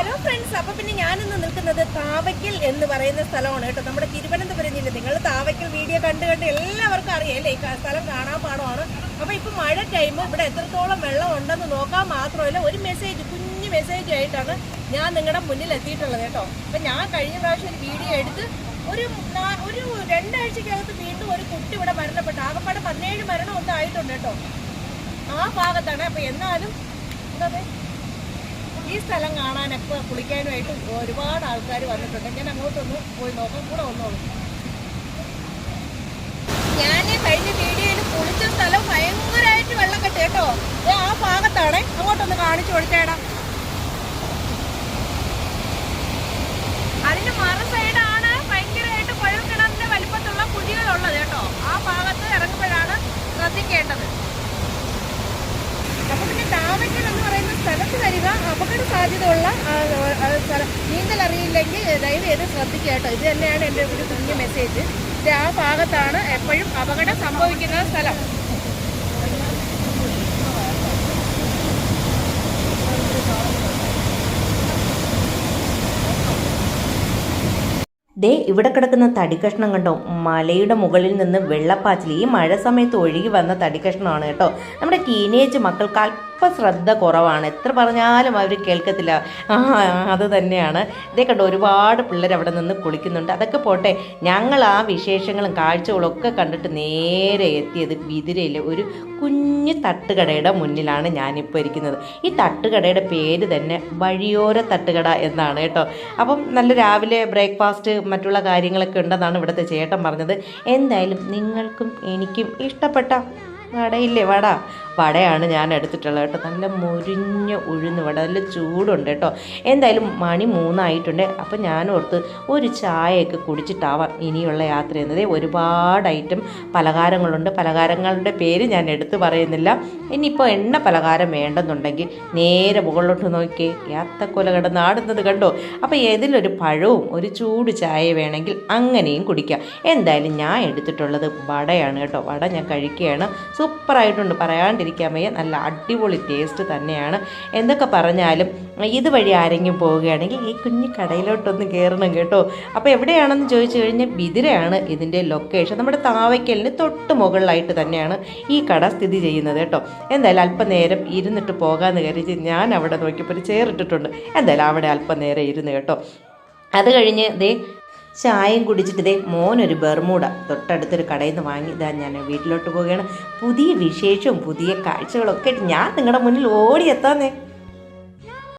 Hello friends അപ്പൊ പിന്നെ ഞാനിന്ന് നിൽക്കുന്നത് താവയ്ക്കൽ എന്ന് പറയുന്ന സ്ഥലമാണ് കേട്ടോ. നമ്മുടെ തിരുവനന്തപുരം ജില്ല നിങ്ങൾ താവയ്ക്കൽ വീഡിയോ കണ്ട് കണ്ട് എല്ലാവർക്കും അറിയാം അല്ലേ? ഈ സ്ഥലം കാണാൻ പാടമാണ് അപ്പൊ ഇപ്പൊ മഴ ടൈം ഇവിടെ എത്രത്തോളം വെള്ളം ഉണ്ടെന്ന് നോക്കാൻ മാത്രമല്ല ഒരു മെസ്സേജ് കുഞ്ഞു മെസ്സേജ് ആയിട്ടാണ് ഞാൻ നിങ്ങളുടെ മുന്നിൽ എത്തിയിട്ടുള്ളത് കേട്ടോ. അപ്പൊ ഞാൻ കഴിഞ്ഞ പ്രാവശ്യം ഒരു വീഡിയോ എടുത്ത് ഒരു ഒരു രണ്ടാഴ്ചക്കകത്ത് വീണ്ടും ഒരു കുട്ടി ഇവിടെ മരണപ്പെട്ടു. ആകപ്പാടെ പതിനേഴ് മരണം ഒന്നും ആയിട്ടുണ്ട് കേട്ടോ. ആ ഭാഗത്താണ്. അപ്പൊ എന്നാലും ഈ സ്ഥലം കാണാനൊക്കെ കുളിക്കാനുമായിട്ട് ഒരുപാട് ആൾക്കാർ വന്നിട്ടുണ്ട്. ഞാൻ അങ്ങോട്ടൊന്ന് പോയി നോക്കാം. കൂടെ വന്നോളൂ. ഞാൻ കഴിഞ്ഞ വീഡിയോയിൽ കുളിച്ച സ്ഥലം ഭയങ്കരമായിട്ട് വെള്ളം കെട്ടി കേട്ടോ. ആ ഭാഗത്താണ്. അങ്ങോട്ടൊന്ന് കാണിച്ചു കൊടുത്തേടാ അതിന്റെ മറ സൈഡാണ് ഭയങ്കരമായിട്ട് കുഴൽക്കിണറിന്റെ വലിപ്പത്തുള്ള കുഴികളുള്ളത് കേട്ടോ ആ ഭാഗത്ത് ഇറങ്ങുമ്പോഴാണ് ശ്രദ്ധിക്കേണ്ടത് അപ്പൊ പിന്നെ താമക്കൽ എന്ന് പറയുന്ന സ്ഥലത്ത് വരിക അപകട സാധ്യതയുള്ള നീന്തൽ അറിയില്ലെങ്കിൽ ദയവ് ചെയ്ത് ശ്രദ്ധിക്കുക കേട്ടോ. ഇത് തന്നെയാണ് എന്റെ ഒരു കുഞ്ഞു മെസ്സേജ് ഇത് ആ ഭാഗത്താണ് എപ്പോഴും അപകടം സംഭവിക്കുന്ന സ്ഥലം. ദേ ഇവിടെ കിടക്കുന്ന തടിക്കഷ്ണം കണ്ടോ? മലയുടെ മുകളിൽ നിന്ന് വെള്ളപ്പാച്ചിൽ. ഈ മഴ സമയത്ത് ഒഴുകി വന്ന തടിക്കഷ്ണമാണ് കേട്ടോ. നമ്മുടെ ടീനേജ് മക്കൾക്ക് അല്പം ശ്രദ്ധ കുറവാണ്. എത്ര പറഞ്ഞാലും അവർ കേൾക്കത്തില്ല. അത് തന്നെയാണ്. ഇതേ കണ്ടോ ഒരുപാട് പിള്ളേർ അവിടെ നിന്ന് കുളിക്കുന്നുണ്ട്. അതൊക്കെ പോട്ടെ ഞങ്ങൾ ആ വിശേഷങ്ങളും കാഴ്ചകളും ഒക്കെ കണ്ടിട്ട് നേരെ എത്തിയത് വിതിരയിൽ ഒരു കുഞ്ഞു തട്ടുകടയുടെ മുന്നിലാണ് ഞാനിപ്പോൾ ഇരിക്കുന്നത്. ഈ തട്ടുകടയുടെ പേര് തന്നെ വഴിയോര തട്ടുകട എന്നാണ് കേട്ടോ. അപ്പം നല്ല രാവിലെ ബ്രേക്ക്ഫാസ്റ്റ് മറ്റുള്ള കാര്യങ്ങളൊക്കെ ഉണ്ടെന്നാണ് ഇവിടുത്തെ ചേട്ടൻ പറഞ്ഞത്. എന്തായാലും നിങ്ങൾക്കും എനിക്കും ഇഷ്ടപ്പെട്ട വടയില്ലേ വട? വടയാണ് ഞാൻ എടുത്തിട്ടുള്ളത് കേട്ടോ. നല്ല മുരിഞ്ഞ ഉഴുന്ന് വട നല്ല ചൂടുണ്ട് കേട്ടോ. എന്തായാലും മണി മൂന്നായിട്ടുണ്ട്. അപ്പം ഞാൻ ഓർത്ത് ഒരു ചായയൊക്കെ കുടിച്ചിട്ടാവാം ഇനിയുള്ള യാത്ര എന്നത്. ഒരുപാട് ഐറ്റം പലഹാരങ്ങളുണ്ട്. പലഹാരങ്ങളുടെ പേര് ഞാൻ എടുത്തു പറയുന്നില്ല. ഇനിയിപ്പോൾ എണ്ണ പലഹാരം വേണ്ടെന്നുണ്ടെങ്കിൽ നേരെ മുകളിലോട്ട് നോക്കി യാത്തക്കൊല കിടന്ന് ആടുന്നത് കണ്ടോ? അപ്പോൾ ഏതിലൊരു പഴവും ഒരു ചൂട് ചായ വേണമെങ്കിൽ അങ്ങനെയും കുടിക്കാം. എന്തായാലും ഞാൻ എടുത്തിട്ടുള്ളത് വടയാണ് കേട്ടോ. വട ഞാൻ കഴിക്കുകയാണ്. സൂപ്പറായിട്ടുണ്ട്. പറയാണ്ടിരിക്കാൻ വയ്യ നല്ല അടിപൊളി ടേസ്റ്റ് തന്നെയാണ്. എന്തൊക്കെ പറഞ്ഞാലും ഇതുവഴി ആരെങ്കിലും പോവുകയാണെങ്കിൽ ഈ കുഞ്ഞു കടയിലോട്ടൊന്ന് കയറണം കേട്ടോ. അപ്പോൾ എവിടെയാണെന്ന് ചോദിച്ചു കഴിഞ്ഞാൽ ബിദിരയാണ് ഇതിന്റെ ലൊക്കേഷൻ നമ്മുടെ താവയ്ക്കലിന് തൊട്ട് മുകളിലായിട്ട് തന്നെയാണ് ഈ കട സ്ഥിതി ചെയ്യുന്നത് കേട്ടോ. എന്തായാലും അല്പനേരം ഇരുന്നിട്ട് പോകാമെന്ന് കരുതി ഞാൻ അവിടെ നോക്കിയപ്പോൾ ഒരു ചെയർ ഇട്ടിട്ടുണ്ട്. എന്തായാലും അവിടെ അല്പനേരം ഇരുന്ന് കേട്ടോ. അത് കഴിഞ്ഞ് ദേ ചായയും കുടിച്ചിട്ട് ദേ മോനൊരു ബെർമൂട തൊട്ടടുത്തൊരു കടയിൽ നിന്ന് വാങ്ങി ഇതാ ഞാൻ വീട്ടിലോട്ട് പോവുകയാണ്. പുതിയ വിശേഷവും പുതിയ കാഴ്ചകളൊക്കെ ഞാൻ നിങ്ങളുടെ മുന്നിൽ ഓടിയെത്താന്നേ.